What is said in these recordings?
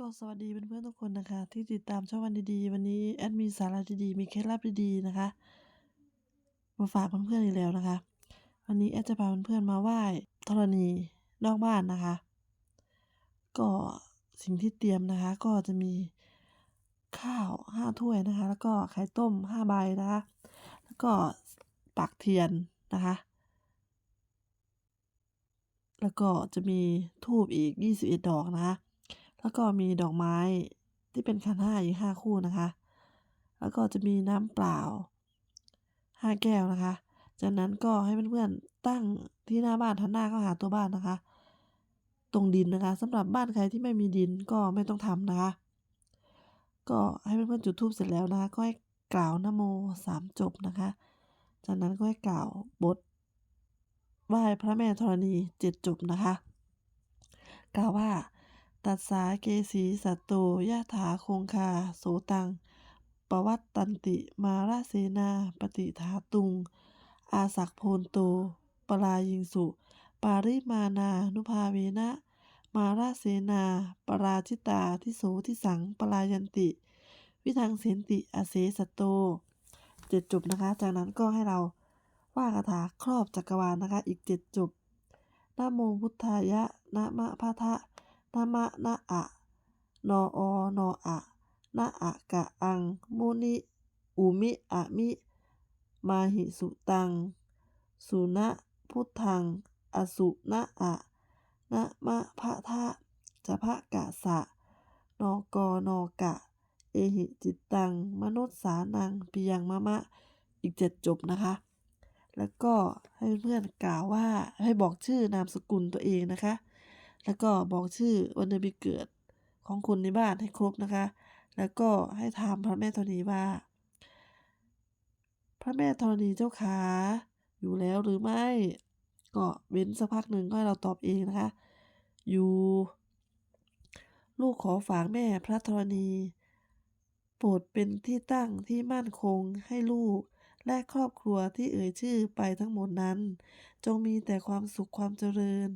ก็สวัสดีเพื่อนๆทุกคนนะคะ ที่ติดตามช่องวันดีๆ วันนี้แอดมีสาระดีๆมีเคล็ดลับดีๆนะคะมาฝากเพื่อนๆอีกแล้วนะคะ วันนี้แอดจะพาเพื่อนๆมาไหว้ธรณีนอกบ้านนะคะ ก็สิ่งที่เตรียมนะคะ ก็จะมีข้าวห้าถ้วยนะคะ แล้วก็ไข่ต้มห้าใบนะคะ แล้วก็ปักเทียนนะคะ แล้วก็จะมีทูบอีก21ดอกนะคะ แล้วก็มีดอกไม้ที่เป็นขันห้าอีกห้าคู่นะคะ แล้วก็จะมีน้ำเปล่าห้าแก้วนะคะ จากนั้นก็ให้เพื่อนๆตั้งที่หน้าบ้านทันหน้าเข้าหาตัวบ้านนะคะ ตรงดินนะคะสำหรับบ้านใครที่ไม่มีดินก็ไม่ต้องทำนะคะ ก็ให้เพื่อนๆจุดธูปเสร็จแล้วนะคะ ก็ให้กล่าวนโมสามจบนะคะ จากนั้นก็ให้กล่าวบทไหว้พระแม่ธรณีเจ็ดจบนะคะ กล่าวว่า ตัสสาเกสีสัตโตยะถาคงคา โสตัง ปวัตตันติมาราเสนาปฏิทาตุง อาสักโพนโตปรายิงสุ ปาริมานานุภาเวนะ มาราเสนา ปราชิตาทิโสทิสังปรายันติ วิทังเสนติอาเสสตโตเจ็ดจบนะคะ จากนั้นก็ให้เราว่าคาถาครอบจักรวาลนะคะ อีกเจ็ดจบนะโมพุทธายะนะมะพะทะ นะมะนะอะนออนออะนะอะกะอัง มุนิ อุมิอะมิ มาหิสุตัง สุนะพุทธัง อสุนะอะนะมะพะทะจะพะกะสะ นอกนอกะ เอหิจิตตัง มนุษย์สานังปิยังมะมะ อีกเจ็ดจบนะคะ แล้วก็ให้เพื่อนๆกล่าวว่าให้บอกชื่อนามสกุลตัวเองนะคะ แล้วก็บอกชื่อวันเดือนปีเกิดของคนในบ้านให้ครบนะคะ แล้วก็ให้ถามพระแม่ธรณีว่า พระแม่ธรณีเจ้าขาอยู่แล้วหรือไม่ ก็เว้นสักพักหนึ่งก็ให้เราตอบเองนะคะ อยู่ ลูกขอฝากแม่พระธรณี โปรดเป็นที่ตั้งที่มั่นคงให้ลูกและครอบครัวที่เอ่ยชื่อไปทั้งหมดนั้น จงมีแต่ความสุขความเจริญ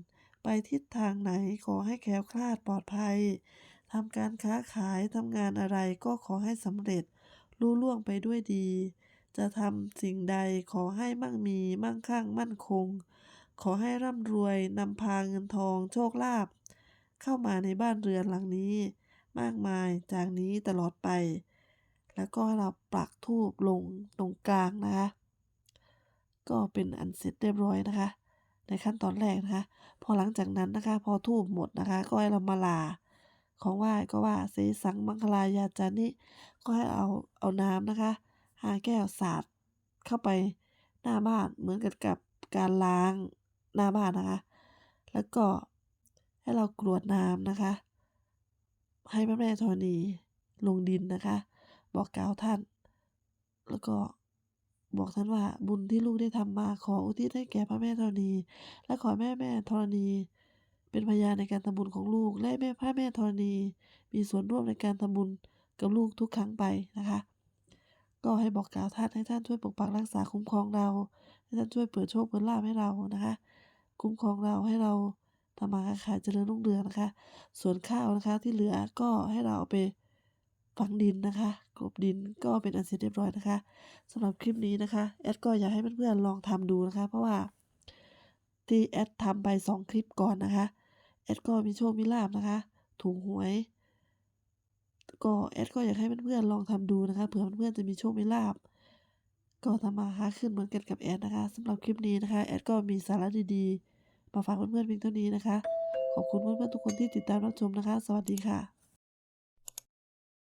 ไปทิศทางไหนขอให้แคล้วคลาดปลอดภัยทำการค้าขายทำงานอะไรก็ขอให้สำเร็จรุ่ล่วงไปด้วยดี จะทำสิ่งใดขอให้มั่งมีมั่งคั่งมั่นคง ขอให้ร่ำรวยนำพาเงินทองโชคลาภเข้ามาในบ้านเรือนหลังนี้ มากมายจากนี้ตลอดไป แล้วก็เราปักทูบลงตรงกลางนะคะ ก็เป็นอันเสร็จเรียบร้อยนะคะ ในขั้นตอนแรกนะคะ พอหลังจากนั้นนะคะ พอทูบหมดนะคะ ก็ให้เรามาลา ของไหว้ก็ว่าเสสังมังคลายาจานิก็ให้เอาเอาน้ำนะคะหาแก้วสาดเข้าไปหน้าบ้านเหมือนกับกับการล้างหน้าบ้านนะคะ แล้วก็ให้เรากรวดน้ำนะคะ ให้พระแม่ธรณีลงดินนะคะ บอกกล่าวท่าน แล้วก็ บอกท่านว่าบุญที่ลูกได้ทำมาขออุทิศให้แก่พระแม่ธรณี และขอแม่แม่ธรณี เป็นพยานในการทำบุญของลูก และแม่พระแม่ธรณี มีส่วนร่วมในการทำบุญกับลูกทุกครั้งไปนะคะ ก็ให้บอกกล่าวท่านให้ท่านช่วยปกปักรักษาคุ้มครองเราให้ท่านช่วยเปิดโชคเปิดลาภให้เรานะคะ คุ้มครองเราให้เราทำมาค้าขายเจริญรุ่งเรืองนะคะ ส่วนข้าวนะคะที่เหลือก็ให้เราเอาไป ฝังดินนะคะกลบดินก็เป็นอันเสร็จเรียบร้อยนะคะสำหรับคลิปนี้นะคะแอดก็อยากให้เพื่อนๆลองทำดูนะคะ เพราะว่าที่แอดทำไปสองคลิปก่อนนะคะแอดก็มีโชคมีลาบนะคะ ถูกหวย ก็แอดก็อยากให้เพื่อนๆลองทำดูนะคะเผื่อเพื่อนๆจะมีโชคมีลาบก็ทำมาค้าขึ้นเหมือนกันกับแอดนะคะสำหรับคลิปนี้นะคะแอดก็มีสาระดีๆมาฝากเพื่อนๆเพียงเท่านี้นะคะ ขอบคุณเพื่อนๆทุกคนที่ติดตามรับชมนะคะ สวัสดีค่ะ